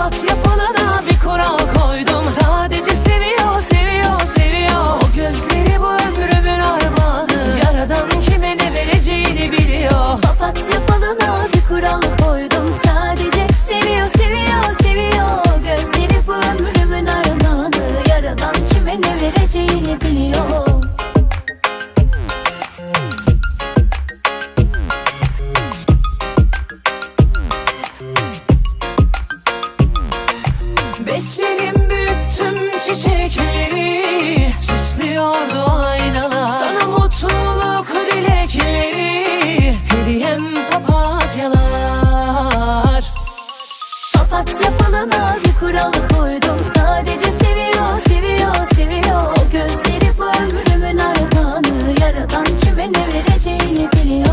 Papatya falına bir kural koydum. Sadece seviyor, seviyor, seviyor. O gözleri bu ömrümün armağanı. Yaradan kime ne vereceğini biliyor. Papatya falına bir kural koydum. Sadece seviyor seviyor seviyor. Gözleri bu ömrümün armağanı. Yaradan kime ne vereceğini biliyor Besledim büyüttüm çiçekleri Süslüyordu aynalar. Sana mutluluk dilekleri Hediyem papatyalar. Papatya falına bir kural koydum. Sadece seviyor seviyor seviyor. Gözleri bu ömrümün armağanı. Yaradan kime ne vereceğini biliyor